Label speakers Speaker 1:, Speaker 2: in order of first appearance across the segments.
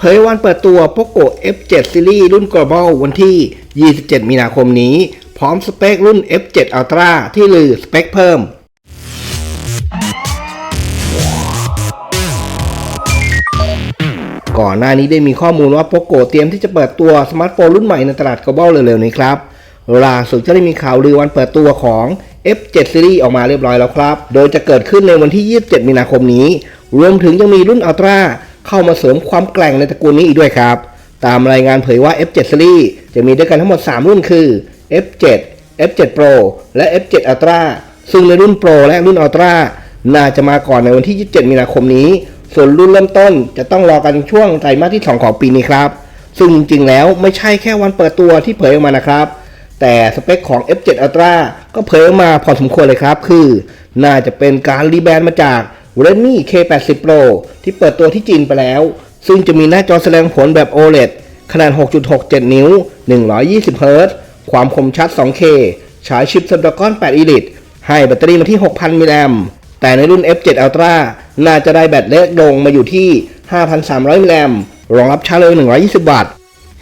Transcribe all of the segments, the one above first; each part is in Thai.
Speaker 1: เผยวันเปิดตัว POCO F7 Series รุ่น Global วันที่ 27 มีนาคมนี้ พร้อมสเปครุ่น F7 Ultra ที่ลือสเปคเพิ่ม ก่อนหน้านี้ได้มีข้อมูลว่า POCO เตรียมที่จะเปิดตัวสมาร์ทโฟนรุ่นใหม่ในตลาด global เร็วๆนี้ครับล่าสุดก็ได้มีข่าวลือวันเปิดตัวของ F7 Series ออกมาเรียบร้อยแล้วครับ โดยจะเกิดขึ้นในวันที่ 27 มีนาคมนี้ รวมถึงยังมีรุ่น Ultra เข้ามาเสริมความแกร่งในตระกูลนี้อีกด้วยครับ ตามรายงานเผยว่า F7 Series จะมีด้วยกันทั้งหมด 3 รุ่นคือ F7 F7 Pro และ F7 Ultra ซึ่งในรุ่น Pro และรุ่น Ultra น่าจะมาก่อนในวันที่ 27 มีนาคมนี้ ส่วนรุ่นเริ่มต้นจะต้องรอกันช่วงไตรมาสที่ 2 ของปีนี้ครับ ซึ่งจริงๆแล้วไม่ใช่แค่วันเปิดตัวที่เผยออกมานะครับ แต่สเปคของ F7 Ultra ก็เผยออกมาพอสมควรเลยครับ คือ น่าจะเป็นการรีแบรนด์มาจาก Redmi K80 Pro ที่เปิดตัวที่จีนไปแล้ว ซึ่งจะมีหน้าจอแสดงผลแบบ OLED ขนาด 6.67 นิ้ว 120 Hz ความคมชัด 2K ใช้ชิป Snapdragon 8 Elite ให้แบตเตอรี่มาที่ 6,000 มิลลิแอมแต่ในรุ่น F7 Ultra น่าจะได้แบตเล็กลงมาอยู่ที่ 5,300 มิลลิแอมรองรับชาร์จเร็ว 120 วัตต์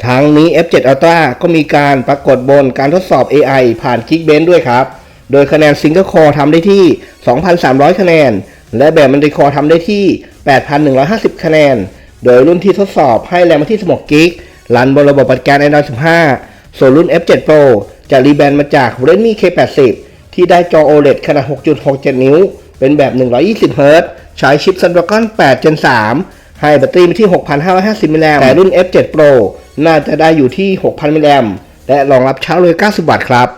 Speaker 1: ทั้งนี้ F7 Ultra ก็มีการปรากฏบนการทดสอบ AI ผ่าน Geekbench ด้วยครับ โดยคะแนน Single Core ทำได้ที่ 2,300 คะแนน และแบบ Multi Core ทำได้ที่ 8,150 คะแนน โดยรุ่นที่ทดสอบให้แรงมาที่ 16 กิกรันบนระบบปฏิการ Android 15 ส่วนรุ่น F7 Pro จะรีแบรนด์มาจาก Redmi K80 ที่ได้จอ OLED ขนาด 6.67 นิ้ว เป็นแบบ 120 Hz ใช้ชิป Snapdragon 8 Gen 3 ให้แบตเตอรี่มาที่ 6,550 มิลลิแอมแต่รุ่น F7 Pro น่าจะได้อยู่ที่ 6,000 มิลลิแอมและรองรับชาร์จเร็ว90 วัตต์ครับ